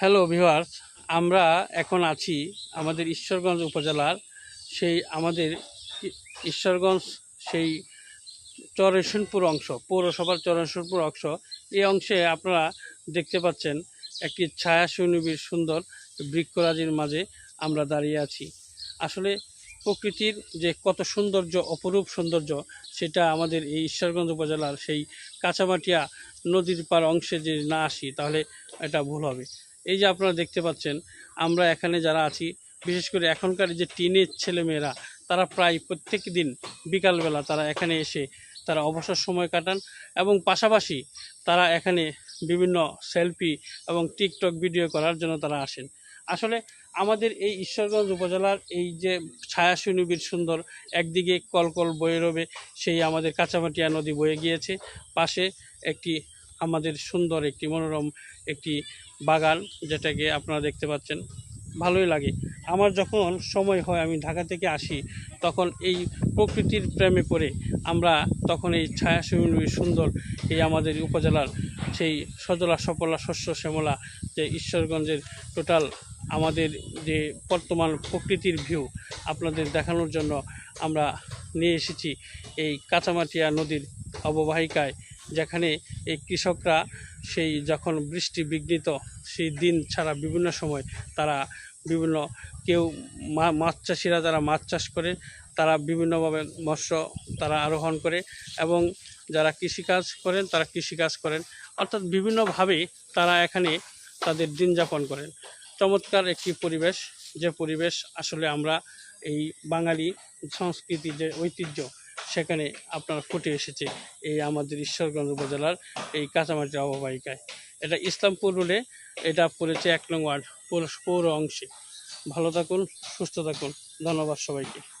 Hello viewers আমরা এখন আছি আমাদের ঈশ্বরগঞ্জ উপজেলার সেই আমাদের ঈশ্বরগঞ্জ সেই চরেশনপুর অংশ, পৌরসভার চরেশনপুর অংশ। এই অংশে আপনারা দেখতে পাচ্ছেন একটি ছায়া সুনিবিড় সুন্দর বৃক্ষরাজির মাঝে আমরা দাঁড়িয়ে আছি। আসলে প্রকৃতির যে কত সৌন্দর্য, অপরূপ সৌন্দর্য, সেটা আমাদের এই ঈশ্বরগঞ্জ উপজেলার সেই কাঁচামাটিয়া নদীর পার অংশে যে না আসি, তাহলে এটা ভুল হবে। এই যে আপনারা দেখতে পাচ্ছেন, আমরা এখানে যারা আছি, বিশেষ করে এখনকার যে টিনের ছেলেমেয়েরা, তারা প্রায় প্রত্যেক দিন বিকালবেলা তারা এখানে এসে তারা অবসর সময় কাটান এবং পাশাপাশি তারা এখানে বিভিন্ন সেলফি এবং টিকটক ভিডিও করার জন্য তারা আসেন। আসলে আমাদের এই ঈশ্বরগঞ্জ উপজেলার এই যে ছায়া সুনিবিড় সুন্দর, একদিকে কলকল বয়ে রবে, সেই আমাদের কাঁচামাটিয়া নদী বয়ে গিয়েছে, পাশে একটি আমাদের সুন্দর একটি মনোরম একটি বাগান যেটাকে আপনারা দেখতে পাচ্ছেন। ভালোই লাগে। আমার যখন সময় হয় আমি ঢাকা থেকে আসি, তখন এই প্রকৃতির প্রেমে পড়ে আমরা তখন এই ছায়া সুন্দর এই আমাদের উপজেলার সেই সজলা সফলা শস্য শ্যামলা যে ঈশ্বরগঞ্জের টোটাল আমাদের যে বর্তমান প্রকৃতির ভিউ আপনাদের দেখানোর জন্য আমরা নিয়ে এসেছি এই কাঁচামাটিয়া নদীর অববাহিকায়। যেখানে এই কৃষকরা সেই যখন বৃষ্টি বিঘ্নিত, সেই দিন ছাড়া বিভিন্ন সময় তারা বিভিন্ন কেউ মাছ চাষিরা যারা মাছ চাষ করে, তারা বিভিন্নভাবে মৎস্য তারা আরোহণ করে এবং যারা কৃষিকাজ করেন, তারা কৃষিকাজ করেন। অর্থাৎ বিভিন্নভাবে তারা এখানে তাদের দিন যাপন করেন। চমৎকার একটি পরিবেশ, যে পরিবেশ আসলে আমরা এই বাঙালি সংস্কৃতি যে ঐতিহ্য সেখানে আপনার ফুটে এসেছে এই আমাদের ঈশ্বরগঞ্জ উপজেলার এই কাঁচামাটির অববাহিকায়। এটা ইসলামপুর রোডে, এটা পড়েছে এক নং ওয়ার্ড, পৌর অংশে। ভালো থাকুন, সুস্থ থাকুন। ধন্যবাদ সবাইকে।